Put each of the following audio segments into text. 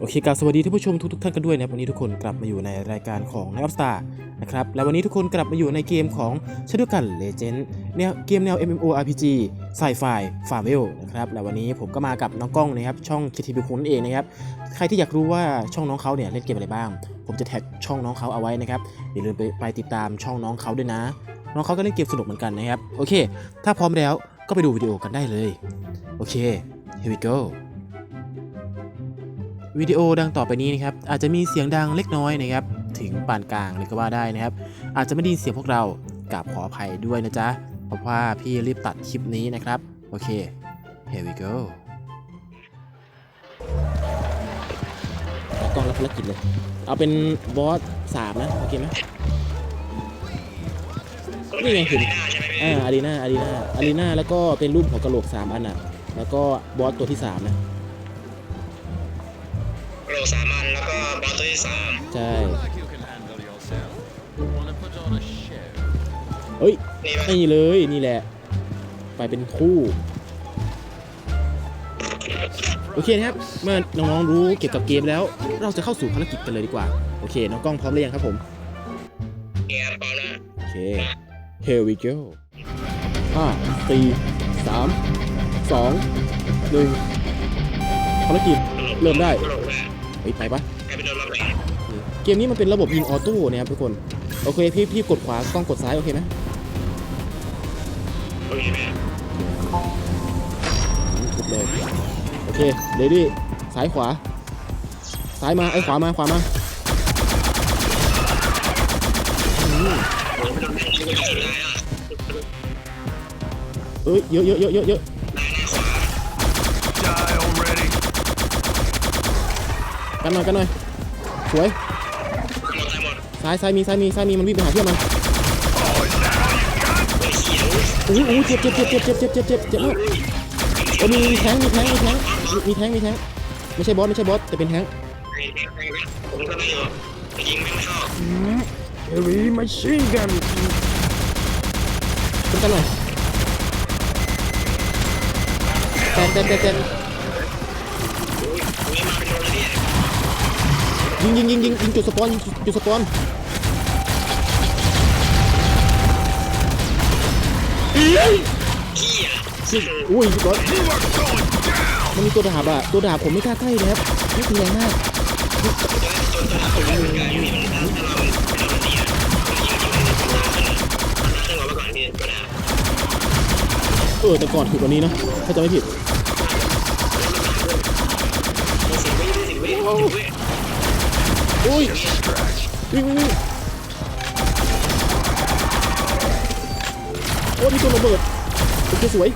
โอเคกราบสวัสดีท่านผู้ชมทุกๆท่านกันด้วยนะครับวันนี้ทุกคนกลับมาอยู่ในรายการของ n i g h t Star นะครับและวันนี้ทุกคนกลับมาอยู่ในเกมของชาดกันเลเจนด์แนวเกมแนว MMORPG ไซไฟฟาร์เวลนะครับและวันนี้ผมก็มากับน้องกล้องนะครับช่อง KTV คุณนเองนะครับใครที่อยากรู้ว่าช่องน้องเขาเนี่ยเล่นเกมอะไรบ้าง ผมจะแท็กช่องน้องเขาเอาไว้นะครับอย่าลืมไปไปติดตามช่องน้องเขาด้วยนะ น้องเขาก็เล่นเกมสนุกเหมือนกันนะครับโอเค ถ้าพร้อมแล้วก็ไปดูวิดีโอกันได้เลยโอเค here we go วิดีโอดังต่อไปนี้นะครับอาจจะมีเสียงดังเล็กน้อยนะครับถึงปานกลางเลยก็ว่าได้นะครับ อาจจะไม่ได้ยินเสียงพวกเรากราบขออภัยด้วยนะจ๊ะเพราะว่าพี่รีบตัดคลิปนี้นะครับ โอเค here we go กล้องรับภารกิจเลย เอาเป็นบอสสามนะ โอเคไหมนี่ไงเห็นอ่าอารีนาอารีนาอารีนาแล้วก็เป็นรูปหัวกะโหลกสามอันอะ แล้วก็บอสตัวที่สามนะ สามอันแล้วก็บอสตัวที่สามใช่ like you can handle yourself. Wanna put on a show? เฮ้ยนี่ปะนี่เลยนี่แหละ ไปเป็นคู่ โอเคนะครับ เมื่อน้องๆรู้เกี่ยวกับเกมแล้ว เราจะเข้าสู่ภารกิจกันเลยดีกว่า โอเค น้องกล้องพร้อมหรือยังครับผมเนี่ยพร้อมนะโอเค here we go ห้าสี่สามสองหนึ่งภารกิจเริ่มได้ โหลแม่เฮ้ยไปปะใครไปโดนรับแรงเกมนี้มันเป็นระบบยิงออโต้นะครับทุกคน โอเคพี่พี่กดขวากล้องกดซ้ายโอเคไหมโอเคแม่กดเลยโอเคเรดี้ซ้ายขวา ซ้ายมาไอ้ยขวามาขวามาอืมโดนแรงยิงไม่ได้อะเอ้ยเยอะเยอะเยอะเยอะเยอะ หน้าหน้าขวา Die already. กันหน่อยกันหน่อยสวยหมดตายหมดซ้ายซ้ายมีซ้ายมีซ้ายมีมันวิ่งไปหาเพื่อนมันไม่เขียวอู้อู้เจ็บเจ็บเจ็บเจ็บเจ็บเจ็บเจ็บเจ็บเจ็บมากโอ้มีมีแทงมีแทงมีแทงมีแทงมีแทงไม่ใช่บอสไม่ใช่บอสแต่เป็นแทงไอ้แม่งแม่งแม่งผมก็ไม่อยู่แต่ยิงไม่เข้าเฮ้ยมาชิงกันขึ้นกันหน่อยแตนแตนแต ยิงยิงยิงยิงยิงจุดสปอนจุดสปอนอุ้ยก่อนมันมีตัวดาบอะตัวดาบผมไม่กล้าใกล้นะครับนี่แรงมากเออแต่ก่อนถูกกว่านี้นะถ้าจะไม่ผิด อุ้ยวิ่งวิ่งวิ่งโอ้มีตัวระเบิดโอเคสวย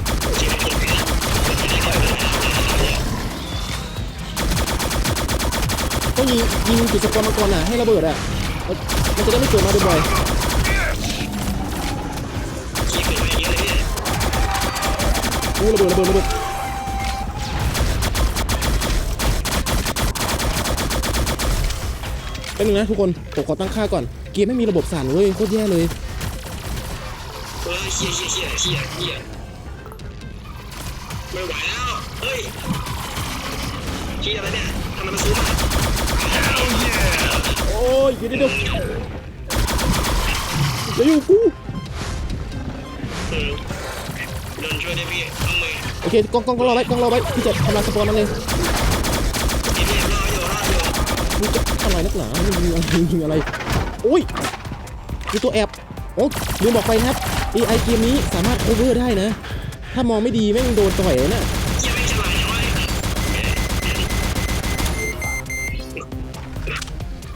ต้องยิงยิงจุดสปอนมาก่อนอะให้ระเบิดอะมันจะได้ไม่เกิดมาบ่อยขี้ขึ้นมาเยอะเลยพี่ๆอู้ระเบิดระเบิดระเบิดแป๊บนึงนะทุกคน ผมขอตั้งค่าก่อน เกมไม่มีระบบสั่นเลยโคตรแย่เลยเฮ้ยเฮียเฮียเฮียเฮียเฮียไม่ไหวแล้ว เฮ้ยเฮียอะไรเนี่ยทำไมมันซื้อมา Hell yeah. โอ้ยเดี๋ยวเดี๋ยวเดี๋ยวเดี๋ยวอยู่กูเออโดนช่วยได้พี่เอามือโอเคกล้องกล้องกล้องรอไว้กล้องรอไว้พี่จะทำลายสปอนมันเลยพี่พี่รออยู่รออยู่มึงจะทำ อะไรนักหนามึงยิงอะไรยิงอะไรโอ้ยมีตัวแอบโอ้ลืมบอกไปนะครับ AI เกมนี้สามารถ cover ได้นะ ถ้ามองไม่ดีแม่งโดนต่อยเลยนะเฮียไม่ฉลาดน้อย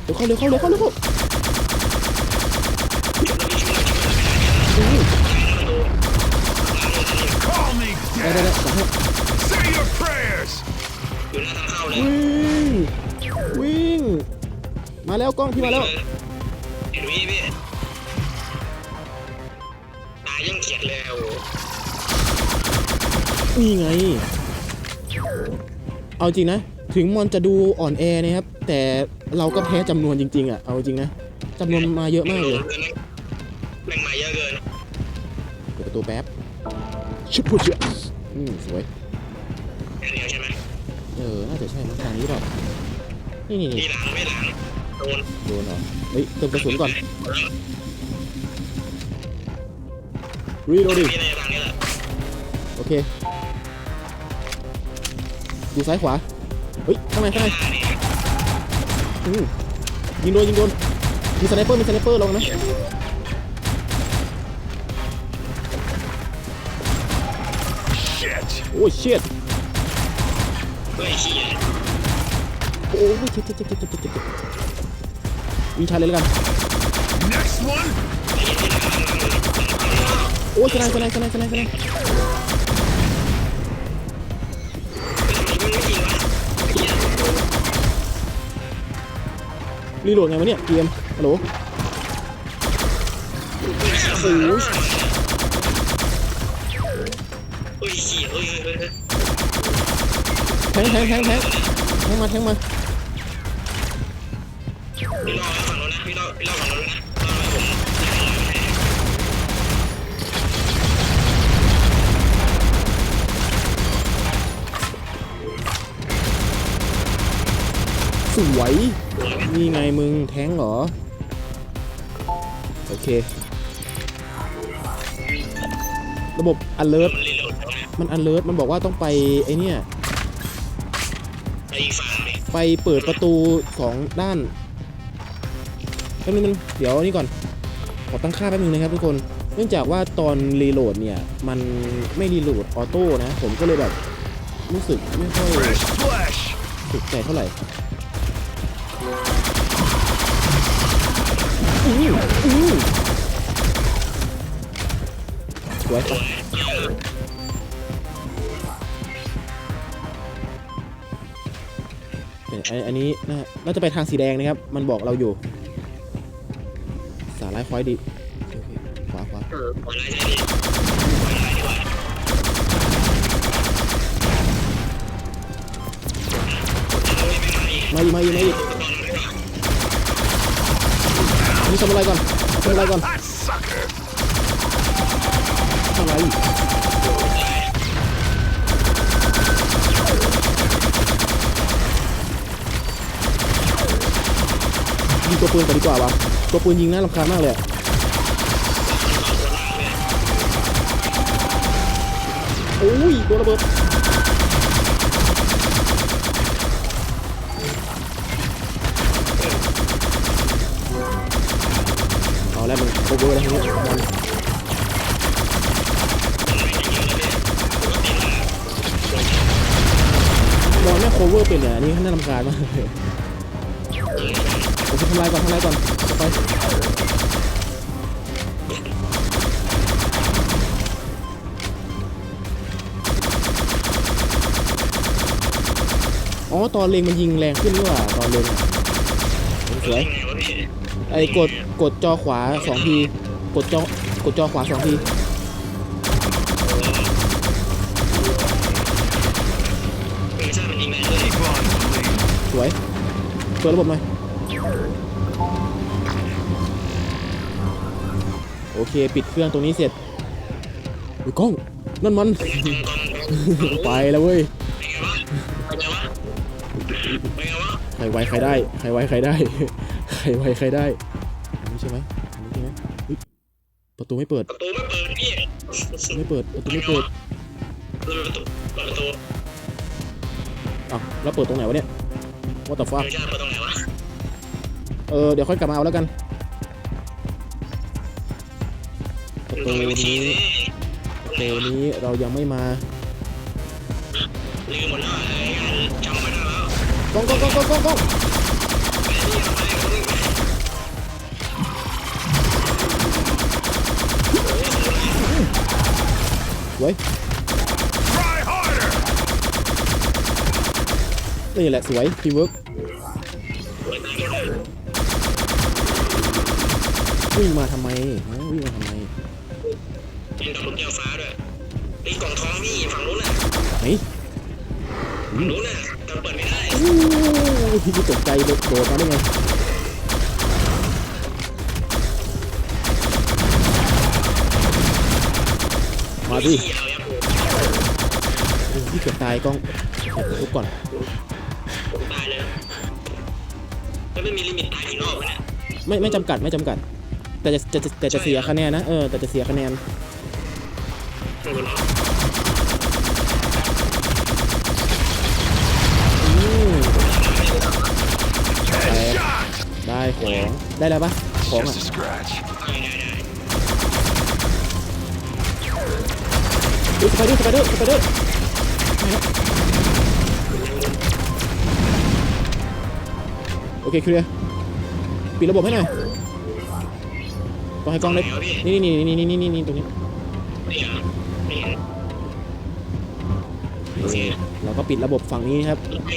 เดี๋ยวเข้าเร็วเข้าเร็วเข้าเร็วเข้าอู้ Call me ได้ได้ dead. ได้จัดให้ Say your prayers. อยู่หน้าทางเข้าเลยวิ่งวิ่ง มาแล้วกล้องพี่มาแล้วเห็นพี่พี่ตายยังเกลียดเลยโอ้นี่ไง เอาจริงนะ ถึงมอนจะดูอ่อนแอนะครับ แต่เราก็แพ้จำนวนจริง ๆอะ เอาจริงนะจำนวนมาเยอะมากเลยแม่งมาเยอะเกินเปิดประตูแป๊บชิบพุชอืมสวยแค่เดียวใช่ไหมเออ น่าจะใช่นะทางนี้หรอเปล่านี่นี่มีนี่หลังไม่หลังโด นโดนเหรอเฮ้ยเติมกระสุนก่อนรีโหลดดิมีในหลังนี่แหละโอเคดูซ้ายขวาเฮ้ยข้างในข้างในอืมยิงโดนยิงโดนมีสไนเปอร์มีสไนเปอร์ลงนะโอ้ยเชียดเฮ้ยขี้ยโอ้ยเจ็บเจ็บเจ็บเจ็บเจ็บเจ็บเจ็บ วิ่งชาร์จเลยแล้วกัน Next one. โอ้ยสไนสไนสไนสไนสไนมันไม่ยิงวะรีโหลดไงวะเนี่ยเกมฮัลโหลโอ้โหเฮ้ยขี้เฮ้ยเฮ้ยเฮ้ยแทงแทงแทงแทงแทงมาแทงมา พี่รอฝั่งโน้นนะพี่รอพี่รอฝั่งโน้นนะรอผมสวย นี่ไงมึงแทงเหรอ โอเค ระบบ alert มันรีโหลดแล้วนะมัน alert มันบอกว่าต้องไปไอเนี่ย ไปอีกฝั่งเลยไปเปิดประตูสองด้าน แป๊บนึงเดี๋ยวนี่ก่อน ขอตั้งค่าแป๊บนึงนะครับทุกคน เนื่องจากว่าตอนรีโหลดเนี่ย มันไม่รีโหลดออโต้นะ ผมก็เลยแบบรู้สึกไม่ค่อยถูกใจเท่าไหร่อืออือสวยเป็นไอ้อันนี้น่าจะไปทางสีแดงนะครับ มันบอกเราอยู่ สาลายควายดีโอเคขวาขวาเออปล่อยไล่ใช่ดิปล่อยไล่ดีกว่าเฮ้ยไม่ไหวมาอีกมาอีกมาอีกนี่ทำอะไรก่อนทำอะไรก่อน That sucker. ทำอะไรยิงตัวปืนก่อนดีกว่าวะ ตัวปืนยิงน่ารำคาญมากเลยโอ้ยโดนระเบิดเอาแล้วมึงโคเวอร์แล้วทีนี้บอลบอลแม่โคเวอร์เป็นเนี่ยอันนี้น่ารำคาญมากเลย ทำลายก่อนทำลายก่อนจะไปอ๋อตอนเลงมันยิงแรงขึ้นนี่หว่าตอนเลงอะสวยยังไงวะพี่ไอ้กดกดจอขวาสองทีกดจอกดจอขวาสองทีเออใช่มันยิงแรงเลย Keep on bleeding. สวยเปิดระบบหน่อย โอเค ปิดเครื่องตรงนี้เสร็จอุ้ยกล้อง นั่นมัน ไปแล้วเว้ยเป็นไงวะเป็นไงวะใครไวใครได้ ใครไวใครได้ ใครไวใครได้อันนี้ใช่ไหมอันนี้ใช่ไหมประตูไม่เปิด ประตูไม่เปิดพี่ไม่เปิด ประตูไม่เปิดเปิดประตูเปิดประตูอ้าวแล้วเปิดตรงไหนวะเนี่ย What the ไม่ fuck ใช่เปิดตรงไหนวะ เออเดี๋ยวค่อยกลับมาเอาแล้วกันประต้ตูองมีวิธีนี้สิประตูนี้เรายังไม่มาลืมหมดแล้วอะไรกันจำไม่ได้แล้วกล้องกล้องกล้องกล้องกล้องไปนี่เอาไปเอาไปสวย Try harder. นี่แหละสวยทีเวิร์กเปิดได้ก็ได้ วิ่งมาทำไมฮะวิ่งมาทำไมเป็นดอกลูกแก้วฟ้าด้วยไอ้กล่องทองพี่ฝั่งนู้นน่ะไหนฝั่งนู้นน่ะแต่เปิดไม่ได้อู้ที่ตกใจโดดโดดมาได้ไงมาดิเขียวยับที่เกือบตายกล้องเดี๋ยวทุบก่อนผมตายเลยแล้วไม่มีลิมิตตายกี่รอบเนี่ยไม่ไม่จำกัดไม่จำกัด แต่จะจะแต่จะเสียคะแนนนะเออแต่จะเสียคะแนนไม่รู้เนาะอืมแตกได้ของได้แล้วปะของอะได้ได้ได้อุ๊ยสไปเดอร์สไปเดอร์สไปเดอร์โอเคเคลียร์ปิดระบบให้หน่อย ต้องให้กล้องได้นี่นี่นี่นี่นี่นี่นี่ตรงนี้นี่เหรอนี่เราก็ปิดระบบฝั่งนี้ครับไป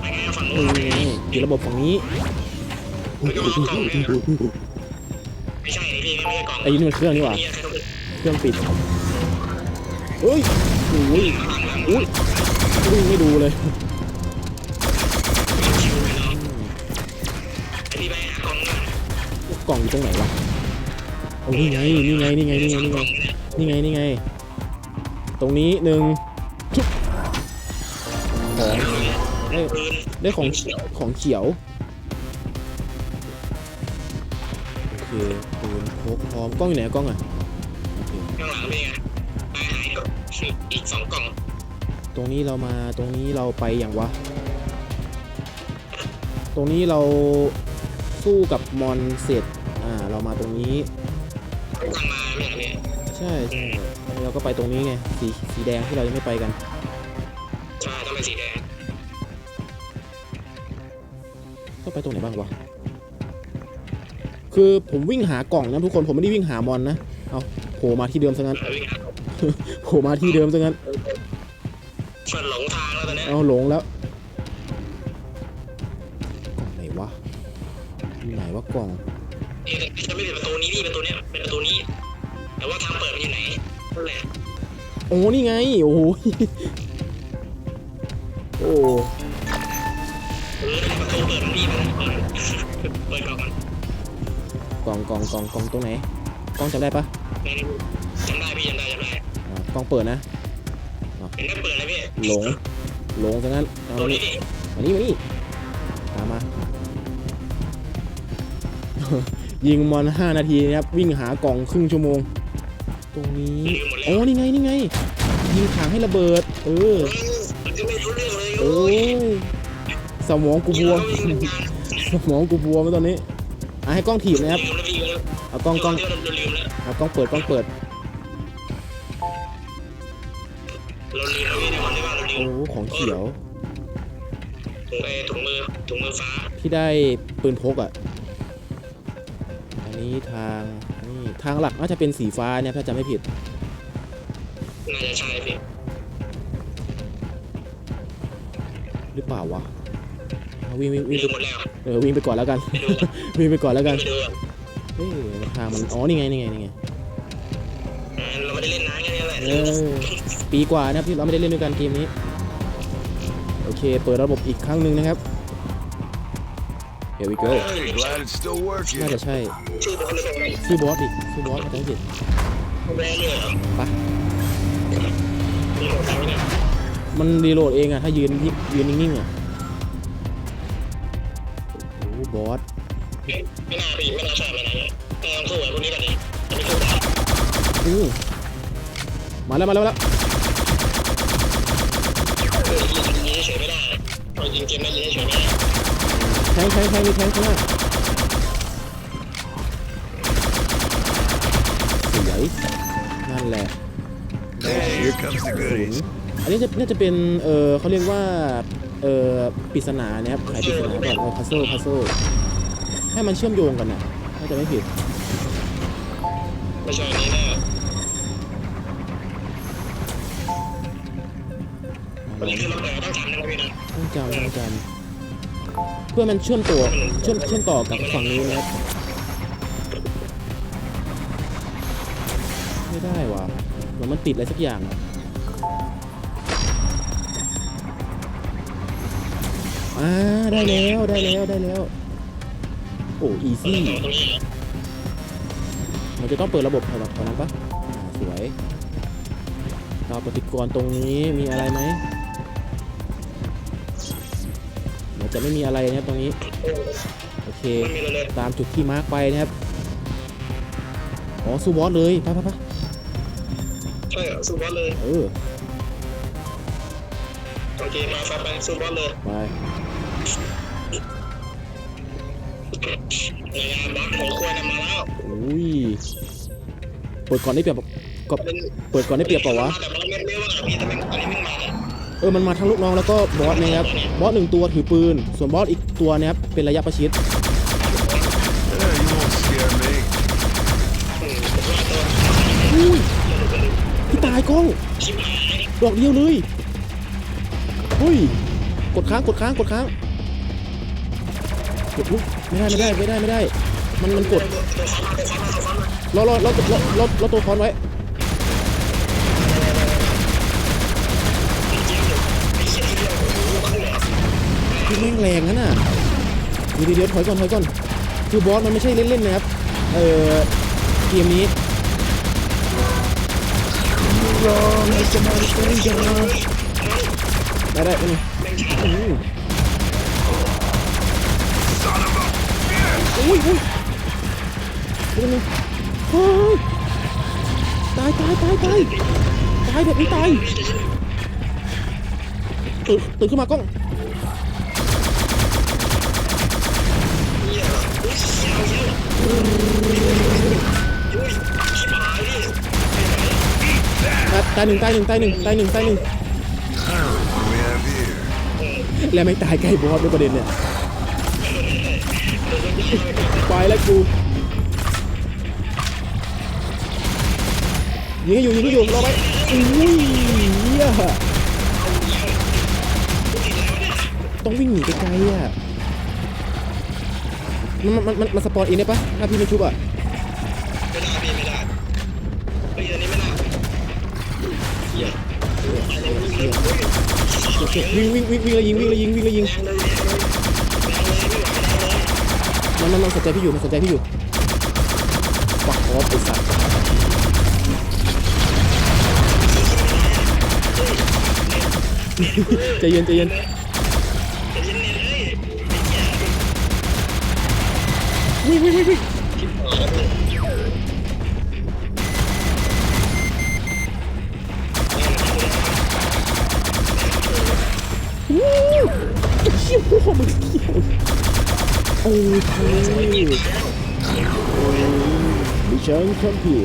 ไปไงฝั่งอืนู้นมปิดระบบฝั่งนี้ไม่ก็กล่องเนี่ยไม่ใช่พี่ไม่ใช่กล่องไอ้นี่มันเครื่องนี่หว่าเครื่องปิดเฮ้ยโอ้ยอุ้ยไม่ดูเลยไอ้พี่ไปหากล่องกล่องอยู่ตรงไหนวะ นี่ไงนี่ไงนี่ไงนี่ไงนี่ไงนี่ไงนี่ไง ตรงนี้หนึ่งชุบของได้ได้ของของเขียวโอเคปืนพกพร้อมกล้องอยู่ไหนกล้องอะข้างหลังเป็นไงตายหายก็อีกสองกล่อง ตรงนี้เรามาตรงนี้เราไปอย่างวะ ตรงนี้เราสู้กับมอนเสร็จ อ่า เรามาตรงนี้ ทางมาไม่เหรอพี่ใช่ใช่แล้วเราก็ไปตรงนี้ไงสีสีแดงที่เรายังไม่ไปกัน ใช่ต้องเป็นสีแดงต้องไปตรงไหนบ้างวะคือผมวิ่งหากล่องนะทุกคนผมไม่ได้วิ่งหามอนนะเอาโผล่มาที่เดิมซะงั้นวิ่งหาโผล่มาที่เดิมซะงั้นชวนหลงทางแล้วตอนนี้เอาหลงแล้วกล่องไหนวะอยู่ไหนวะกล่อง เอ๊ะจะไม่เป็นประตูนี้พี่ประตูเนี้ยเป็นประตูนี้ แต่ว่าทางเปิดมันอยู่ไหนนั่นแหละโอ้นี่ไง โอ้โหโอ้เออประตูเปิดมันพี่มันเปิดเปิดกล่องมันกล่องกล่องกล่องกล่องตรงไหนกล้องจำได้ปะในจำได้พี่จำได้จำได้อ่ากล้องเปิดนะเห็นได้เปิดเลยพี่หลงหลงซะงั้นเอาตัวมานี้นี่ดิมานี่มานี่ตามมา ยิงมอน5นาทีนะครับวิ่งหากล่องครึ่งชั่วโมง ตรงนี้ลืมหมดแล้วโอ้นี่ไงนี่ไง ยิงถังให้ระเบิด เออเออมันก็ไม่รู้เรื่องเลยโอ้ยสมองกูบวมยิงแล้วยิงแล้วสมองกูบวมแล้วตอนนี้อะให้กล้องถีบนะครับลืมแล้วพี่ลืมแล้วเอากล้องกล้องเราลืมแล้วเอากล้องเปิดกล้องเปิดเราลืมแล้วพี่ในวันที่ว่าเราลืโอ้มของเขียวถุงไอ้ถุงมือถุงมือฟ้าที่ได้ปืนพกอะอั นนี้ทางนี่ทางหลักน่าจะเป็นสีฟ้าเนี่ยถ้าจำไม่ผิด น่าจะใช่พี่หรือเปล่าวะเอาวิ่งวิ่งวิ่งลืไปมหมดแล้วเออวิ่งไปก่อนแล้วกันไม่ดูวิ่งไปก่อนแล้วกันไม่ดูเฮ้ยทางมันอ๋อนี่ไงนี่ไงนี่ไงเราไม่ได้เล่นนานแค่นี้แหละเออ ปีกว่านะครับที่เราไม่ได้เล่นด้วยกันเกมนี้ โอเค เปิดระบบอีกครั้งหนึ่งนะครับ Here we go Hey, glad it's still น่า working. จะใช่ชื่อเป็นคนละคนเลยชื่อบอสดิชื่อบอสอาจจะไม่ผิดแบรนด์เลยเหรอปะมีหมดแล้วเนี่ยมันรีโหลดเองอะถ้ายืนยืนนิ่งๆอะโอ้โหบอสไม่น่าพี่ไม่น่าใช่ไม่น่าเนี่ยแต่ต้องสู้ไอ้พวกนี้กันดิจะไม่สู้ได้อู้มาแล้วมาแล้วมาแล้วเออยิงยิงเฉยไม่ได้เอายิงเกมไม่ยิงเฉยไม่ได้ แทงแทงแทงมีแทงข้างหน้าสวยนั่นแหละ Hey, here comes the ศูนย์อันนี้จะน่าจะเป็น เออเขาเรียกว่า เออปริศนานะครับไขปริศนาก่อนเอาพัซโซพัซโซให้มันเชื่อมโยงกันน่ะถ้าจะไม่ผิดไม่ใช่อันนี้แน่วันนี้คือเราต้องทำนะพี่นะต้องจำต้องจำ เพื่อมันเชื่อมตัวเชื่อมเชื่อมต่อกับฝั่งนี้นะครับไม่ได้ว่ะเหมือนมันติดอะไรสักอย่างอะอ่าได้แล้วได้แล้วได้แล้วโอ้อีตรงซี่นี้ตรงนี้มันจะต้องเปิดระบบแถวแถวนั้นปะอ่าสวยดาปฏิกรณ์ตรงนี้มีอะไรไหม โนมันจะไม่มีอะไรนะครับตรงนี้ โอเคมันมีเลยเลยตามจุดที่มาร์กไปนะครับ อ๋อสู้บอสเลยไปไปไปใช่เหรอสู้บอสเลยเออโอเคมาฟังไปสู้บอสเลยไปในงานบอสของควรนำมาแล้วอุ้ยเปิดก่อนได้เปรียบก็เป็นเปิดก่อนได้เปรียบเปล่าวะ เออมันมาทั้งลูกน้องแล้วก็บอสนะครับบอสหนึ่งตัวถือปืน ส่วนบอสอีกตัวเนะครับเป็นระยะประชิดอุ้ยพี่ตายก้องดอกเดียวเลยเฮ้ยกดค้างกดค้างกดค้างกดลุกไม่ได้ไม่ได้ไม่ได้ไม่ได้ มันมันกดตัวตัวฟ้ามาตัวฟ้ามาตัวฟ้ามารอรอรอรอรอรอตัวคอนไว้ จริงๆไอ้เหี้ยที่เดียวโอ้โหขึ้นเลย คือแม่งแรงนั่นน่ะเดี๋ยวเดี๋ยวถอยก่อนถอยก่อน คือบอสมันไม่ใช่เล่นๆนะครับ เอ่อเกมนี้รอไม่จะมาเป็นยังได้ได้ได้อืมอุ้ยอุ้ยเดี๋ยวนึงเฮ้ยตายตายตายตายตายแบบนี้ตายตื่นตื่นขึ้นมากล้อง ตายหนึ่งตายหนึ่งตายหนึ่งตายหนึ่งตายหนึ่งแล้วไม่ตายใกล้บอสด้วยประเด็นเนี่ยไปแล้วกูยิงให้อยู่ยิงให้อยู่รอไว้อุ้ยเหี้ยต้องวิ่งหนีไกลๆอะ มันมันมันมันสปอนเองได้ปะถ้าพี่ไม่ชุบอะไม่ได้พี่ไม่ได้เฮ้ยอันนี้ไม่ได้โอเควิ่งวิ่งวิ่งวิ่งแล้วยิงวิ่งแล้วยิงวิ่งแล้วยิงแรงเลยแรงเลยแรงเลยไม่ไหวแรงเลยมันมันมันสนใจพี่อยู่มันสนใจพี่อยู่ปักออฟไอ้สัตว์ใจเย็นใจเย็น วิ่งวิ่งวิ่งวิ่งวู้ไอ้เหี้ยพ่อมึงเหี้ยโอ้ยดิฉันคอมพิว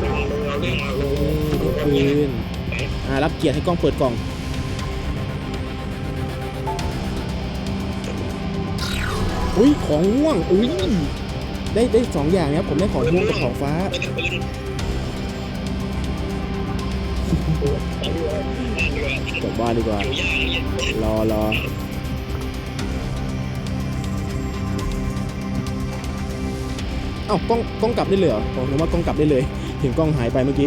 เราเรื่องมาเออทุกคืนอ่ารับเกียรติให้กล้องเปิดกล่อง อุ้ยของม่วงอุ้ยได้ได้สองอย่างนะครับผมได้ของม่วงกับของฟ้า กลับบ้านดีกว่ารอรอเอ้ากล้องกล้องกลับได้เลยเหรอผมนึกว่ากล้องกลับได้เลยเห็นกล้องหายไปเมื่อกี้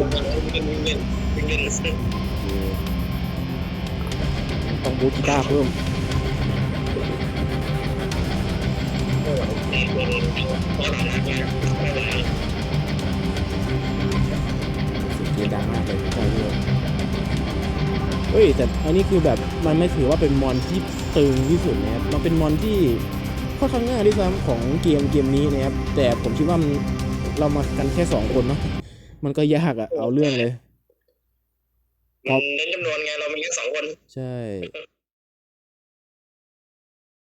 ต้องบูทกีตาร์เพิ่ม เสียงดังมากเลยใช่เลยเฮ้ยแต่อันนี้คือแบบมันไม่ถือว่าเป็นมอนที่ตึงที่สุดนะครับมันเป็นมอนที่ค่อนข้างง่ายด้วยซ้ำของเกมเกมนี้นะครับแต่ผมคิดว่ามันเรามากันแค่สองคนเนาะมันก็ยากอะเอาเรื่องเลยมันเน้นจำนวนไงเรามีแค่สองคน ใช่